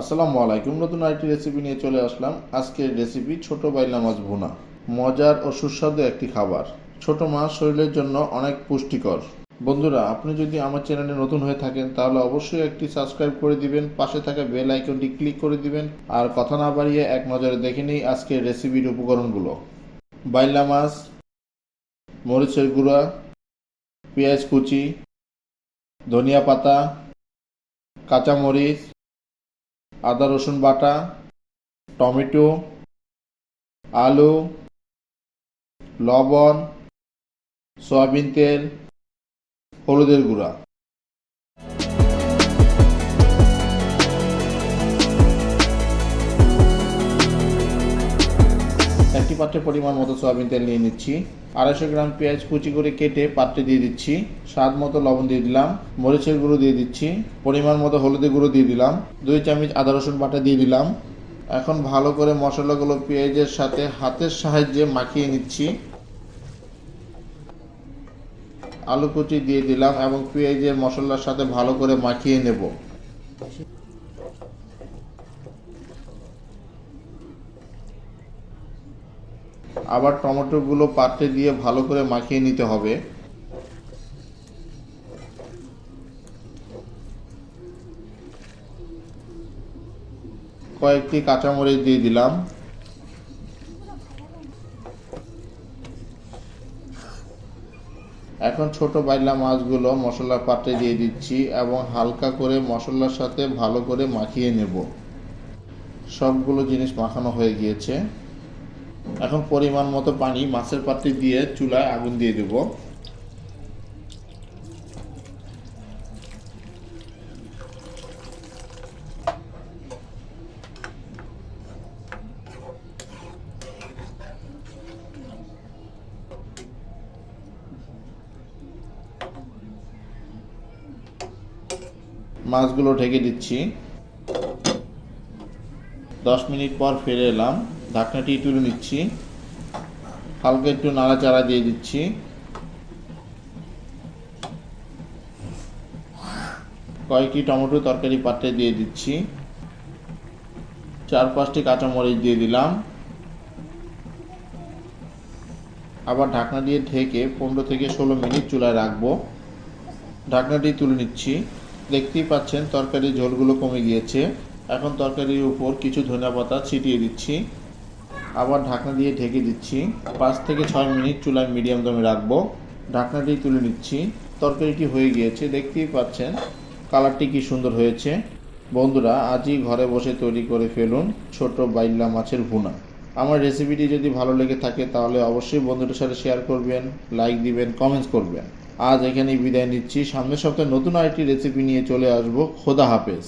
আসসালামু আলাইকুম। নতুন আরেকটি রেসিপি নিয়ে চলে আসলাম। আজকের রেসিপি ছোট বাইলা মাছ ভুনা। মজার ও সুস্বাদু একটি খাবার। ছোট মাছ শরীরের জন্য অনেক পুষ্টিকর। বন্ধুরা, আপনি যদি আমার চ্যানেলে নতুন হয়ে থাকেন, তাহলে অবশ্যই একটি সাবস্ক্রাইব করে দিবেন, পাশে থাকা বেল আইকনটি ক্লিক করে দিবেন, আর কথা না বাড়িয়ে এক নজরে দেখে নিই আজকের রেসিপির উপকরণগুলো। বাইলা মাছ, মরিচের গুঁড়া, পেঁয়াজ কুচি, ধনিয়া পাতা, কাঁচামরিচ আদা, রসুন বাটা, টমেটো, আলু, লবণ, সয়াবিন তেল, হলুদের গুঁড়া। একটি পাত্রে পরিমাণ মতো সয়াবিন তেল নিয়ে নিচ্ছি। আড়াইশো গ্রাম পেঁয়াজ কুচি করে কেটে পাত্রে দিয়ে দিচ্ছি। স্বাদ মতো লবণ দিয়ে দিলাম। মরিচের গুঁড়ো দিয়ে দিচ্ছি। পরিমাণ মতো হলুদের গুঁড়ো দিয়ে দিলাম। দুই চামচ আদা রসুন বাটা দিয়ে দিলাম। এখন ভালো করে মশলাগুলো পেঁয়াজের সাথে হাতের সাহায্যে মাখিয়ে নিচ্ছি। আলু কুচি দিয়ে দিলাম এবং পেঁয়াজের মশলার সাথে ভালো করে মাখিয়ে নেব। আবার টমেটোগুলো পাত্রে দিয়ে ভালো করে মাখিয়ে নিতে হবে। কয়েকটি কাঁচামরিচ দিয়ে দিলাম। এখন ছোট বাইলা মাছগুলো মশলার পাত্রে দিয়ে দিচ্ছি এবং হালকা করে মশলার সাথে ভালো করে মাখিয়ে নেব। সবগুলো জিনিস মাখানো হয়ে গিয়েছে। এখন পরিমাণ মতো পানি মাছের পাত্রে দিয়ে চুলায় আগুন দিয়ে দেব। মাছগুলো ঢেকে দিচ্ছি। দশ মিনিট পর ফিরে এলাম। ঢাকনাটি তুলে নিচ্ছি। হালকা একটু নাড়াচাড়া দিয়ে দিচ্ছি। কয়েকটি টমেটো তরকারি পাত্রে দিয়ে দিচ্ছি। চার পাঁচটি কাঁচামরিচ দিয়ে দিলাম। আবার ঢাকনা দিয়ে ঢেকে পনেরো থেকে ষোলো মিনিট চুলায় রাখব। ঢাকনাটি তুলে নিচ্ছি। দেখতেই পাচ্ছেন তরকারির ঝোলগুলো কমে গিয়েছে। এখন তরকারির উপর কিছু ধনিয়া পাতা ছিটিয়ে দিচ্ছি। আবার ঢাকনা দিয়ে ঢেকে দিচ্ছি। পাঁচ থেকে ছয় মিনিট চুলায় মিডিয়াম দমে রাখব। ঢাকনাটি তুলে নিচ্ছি। তরকারিটি হয়ে গিয়েছে, দেখতেই পাচ্ছেন কালারটি কি সুন্দর হয়েছে। বন্ধুরা, আজই ঘরে বসে তৈরি করে ফেলুন ছোট বাইল্লা মাছের ভুনা। আমার রেসিপিটি যদি ভালো লেগে থাকে তাহলে অবশ্যই বন্ধুদের সাথে শেয়ার করবেন, লাইক দিবেন, কমেন্টস করবেন। আজ এখানেই বিদায় নিচ্ছি। সামনের সপ্তাহে নতুন আরেকটি রেসিপি নিয়ে চলে আসব। খোদা হাফেজ।